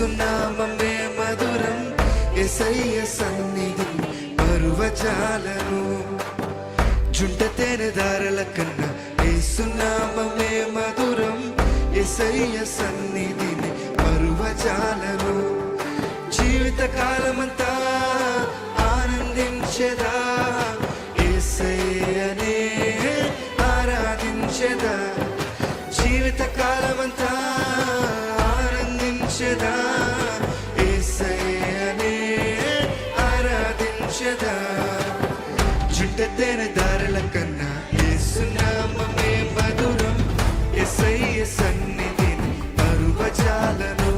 ఏసునామమే మధురం ఎసయ్య సన్నిధి పరువజాలను జుంట తేనె దారల కన్నా ఏసునామమే మధురం ఎసయ్య సన్నిధిని పరువజాలను జీవిత కాలమంతా ఆనందించెదా ఏసయ్యనే ఆరాధించెదా. జీవిత కాలమంతా ఏసయ్యనే ఆరాధించెదా? జుట్ట దారుల కన్నా ఏసునామమే మధురం. ఎసయ్య సన్నిధిని పరువజాలను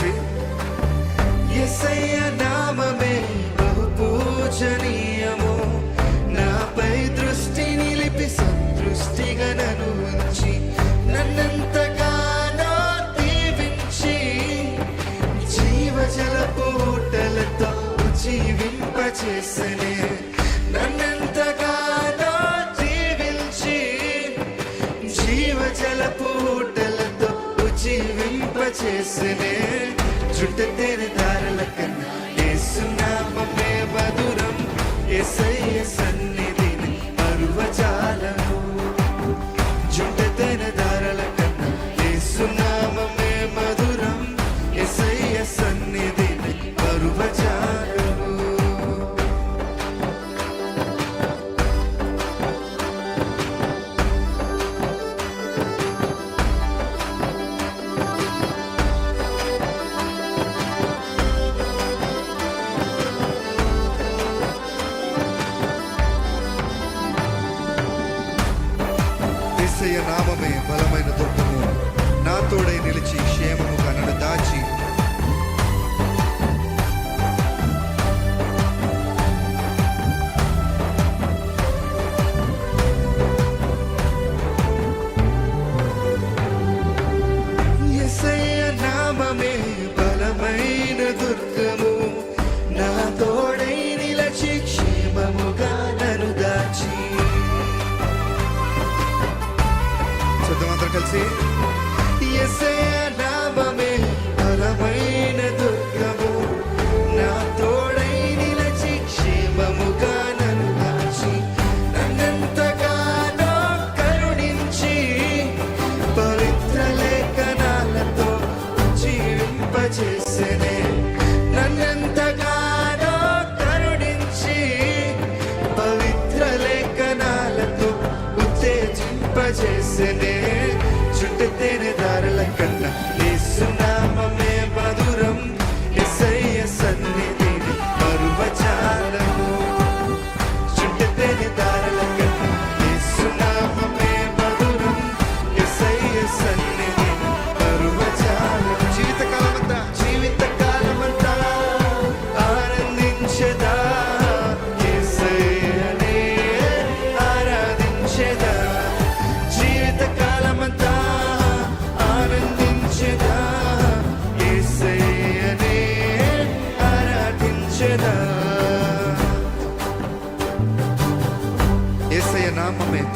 చేద్దామందరు కలిసి ఎసయ్య నామమే బహు పూజనీయము నాపై దృష్టి నిలిపి సంతృష్టిగా నన్ను ఉంచి నన్నంతగానో దీవించి జీవజల పూటలతో జీవింపచేసనే చేసినే చుట్ట తేనె దారుల కన్నా ఏ సున్నామే మధురం ఎసయ్య సన్న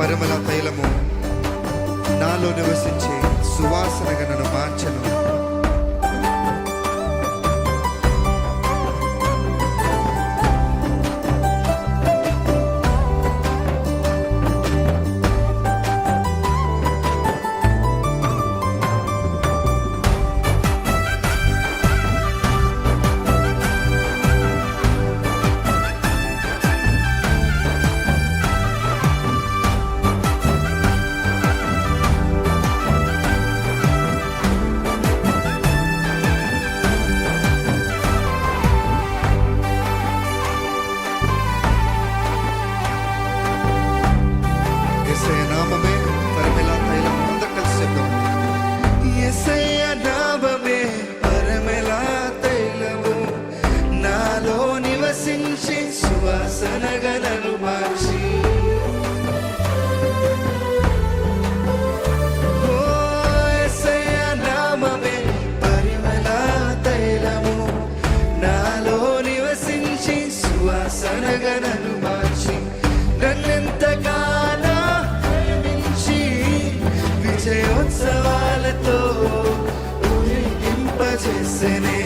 పరిమళ తైలము. నాలో నివసించే సువాసనగా నన్ను మార్చను చేసేనే.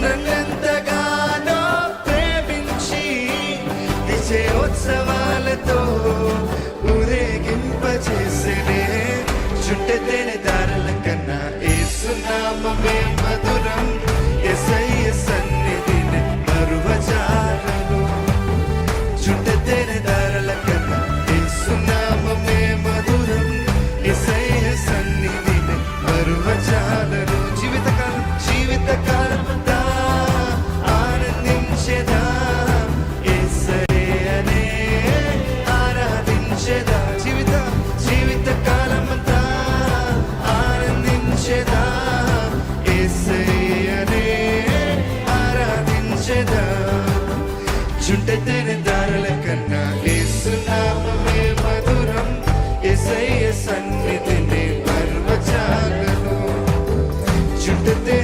నన్నెంతగానో ప్రేమించి విజయోత్సవాలతో ఊరేగింపచేసేనే. చుట్టె దారుల కన్నా ఏసునామమే మధురం. ఎసయ్య సన్నిధిని మరువజాలను. చుట్ట దారుల కన్నా ఏసునామమే మధురం. ఎసయ్య సన్నిధిని మరువజాలను. te